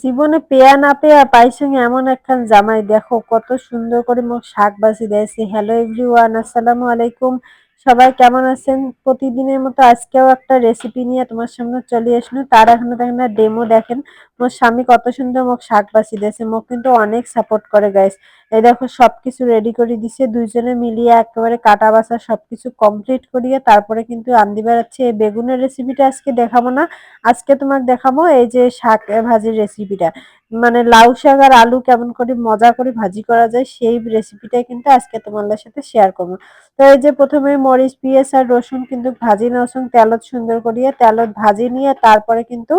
জীবনে পেয়া না পেয়া পাইছেন এমন একখান জামাই, দেখো কত সুন্দর করে মোক শাক বাজি দিয়েছে। হ্যালো এভরিওয়ান আসসালামু আলাইকুম। সবাই কেমন আছেন? প্রতিদিনের মতো আজকেও একটা রেসিপি নিয়ে তোমার সামনে চলে আসলো। তার এখনও দেখেন না ডেমো দেখেন মোর স্বামী কত সুন্দর মোক শাক বাছি দিয়েছে। মোক কিন্তু অনেক সাপোর্ট করে গাইস এই দেখো, সবকিছু রেডি করে দিছে। দুইজনে মিলিয়ে একেবারে কাটা বাছা সবকিছু কমপ্লিট করিয়ে তারপরে কিন্তু রান্দি বেড়াচ্ছে। এই বেগুনের রেসিপিটা আজকে দেখাবো না। আজকে তোমাকে দেখাবো এই যে শাক ভাজির রেসিপিটা মানে লাউ শাক আর আলু কেমন করে মজা করে ভাজি করা যায়, সেই রেসিপিটাই কিন্তু আজকে তোমাদের সাথে শেয়ার করব। তো এই যে প্রথমে মরিচ, পিঁয়াজ আর রসুন কিন্তু ভাজি নসুন তেলত সুন্দর করিয়ে তেলত ভাজি নিয়ে তারপরে কিন্তু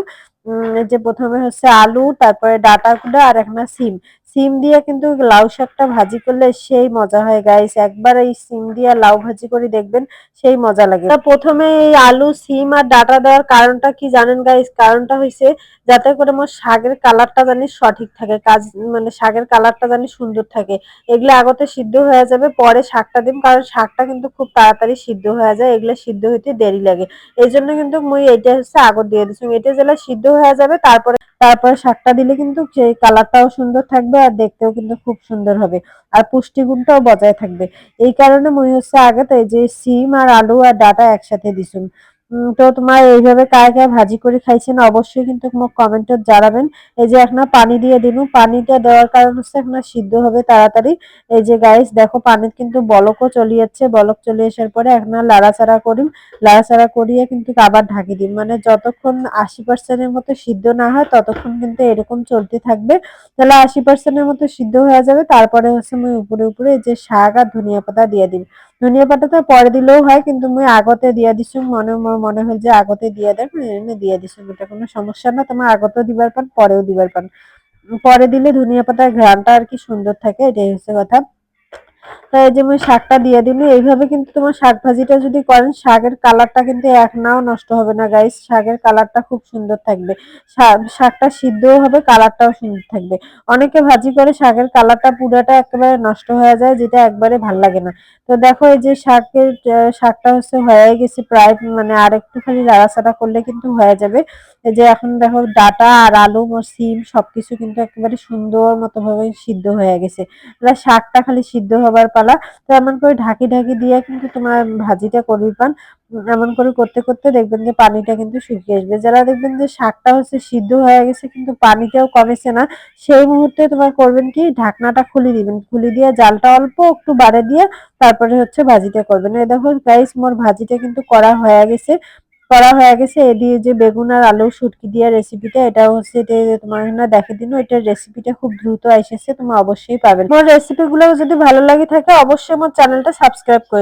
যে প্রথমে হচ্ছে আলু, তারপরে ডাটা গুঁড়া আর একটা সিম। সিম দিয়ে কিন্তু লাউ শাকটা ভাজি করলে সেই মজা হয় গাইস একবার এই সিম দিয়ে লাউ ভাজি করে দেখবেন, সেই মজা লাগে। প্রথমে এই আলু, সিম আর ডাটা দেওয়ার কারণটা কি জানেন গাইস কারণটা হয়েছে যাতে করে আমার শাকের কালারটা জানি সঠিক থাকে, কাজ মানে শাকের কালারটা জানি সুন্দর থাকে। এগুলো আগতে সিদ্ধ হয়ে যাবে, পরে শাকটা দিন কারণ শাকটা কিন্তু খুব তাড়াতাড়ি সিদ্ধ হয়ে যায়, এগুলো সিদ্ধ হইতে দেরি লাগে। এই জন্য কিন্তু মুই এটা হচ্ছে আগর দিয়ে দিচ্ছি এটা যেটা সিদ্ধ হয়ে যাবে, তারপরে তারপরে শাকটা দিলে কিন্তু সেই কালারটাও সুন্দর থাকবে আর দেখতেও কিন্তু খুব সুন্দর হবে। আর পুষ্টিগুণটাও বজায় থাকবে। এই কারণে মনে হচ্ছে আগে তো এই যে সিম আর আলু আর ডাটা একসাথে দিছুন তো তোমার এইভাবে কায় কায় ভাজি করে খাইছেন অবশ্যই কিন্তু মোক কমেন্টত জানাবেন। এই যে এখন পানি দিয়ে দিন, পানিটা দেওয়ার কারণ হচ্ছে এখন সিদ্ধ হবে তাড়াতাড়ি। এই যে গাইস দেখো পানির কিন্তু বলকও চলে যাচ্ছে। বলক চলে আসার পরে এখন লাড়াচাড়া করি লাড়াচাড়া করিয়ে কিন্তু আবার ঢাকি দিন। মানে যতক্ষণ আশি পার্সেন্টের মতো সিদ্ধ না হয়, ততক্ষণ কিন্তু এরকম চলতে থাকবে। তাহলে আশি পার্সেন্টের মতো সিদ্ধ হয়ে যাবে। তারপরে হচ্ছে আমি উপরে উপরে এই যে শাক আর ধনিয়া পাতা দিয়ে দিই ধনিয়া পাতাটা পরে দিলেও হয়, কিন্তু মুই আগতে দিয়া দিছি, মনে মনে হল যে আগতে দিয়া দেন এনে দিয়া দিছি, এটা কোনো সমস্যা না, তোমার আগতেও দিবার পান, পরেও দিবার পান। পরে দিলে ধনিয়া পাতার ঘ্রাণটা আর কি সুন্দর থাকে, এটাই হচ্ছে কথা। তো এই যে মুই শাকটা দিয়ে দিলি, এইভাবে কিন্তু তোমার শাক ভাজিটা যদি করেন, শাকের কালারটা কিন্তু এক নাও নষ্ট হবে না গাইস শাকের কালারটা খুব সুন্দর থাকবে। শাকটা সিদ্ধও হবে, কালারটাও সুন্দর থাকবে। অনেকে ভাজি করে, শাকের কালারটা পুরোটা একেবারে নষ্ট হয়ে যায়, যেটা একবারে ভালো লাগে না। তো দেখো, এই যে শাকের শাকটা হচ্ছে হয়ে গেছে প্রায় মানে আর একটু খালি নাড়াচাড়া করলে কিন্তু হয়ে যাবে। এই যে এখন দেখো, ডাটা আর আলু সিম সবকিছু কিন্তু একেবারে সুন্দর মতো ভাবে সিদ্ধ হয়ে গেছে। শাকটা খালি সিদ্ধ হবার পালা তো এমন করে ঢাকি ঢাকি দিয়ে কিন্তু তোমার ভাজিটা করবি পান এমন করে করতে করতে দেখবেন যে পানিটা কিন্তু শুকিয়ে আসবে। যারা দেখবেন যে শাকটা হচ্ছে সিদ্ধ হয়ে গেছে কিন্তু পানিটাও কমেছে না, সেই মুহূর্তে তোমার করবেন কি, ঢাকনাটা খুলে দিবেন। খুলে দিয়ে জালটা অল্প একটু বাড়ে দিয়ে তারপরে হচ্ছে ভাজিটা করবেন। এই দেখো গাইস মোর ভাজিটা কিন্তু করা হয়ে গেছে। করা হয়ে গেছে। এ দিয়ে যে বেগুন আর আলু শুটকি দিয়ে রেসিপিটা এটা হচ্ছে এটা তোমার না দেখে দিন এটার রেসিপিটা খুব দ্রুত এসেছে তুমি অবশ্যই পাবেন আমার রেসিপিগুলো যদি ভালো লাগে থাকে, অবশ্যই আমার চ্যানেলটা সাবস্ক্রাইব করে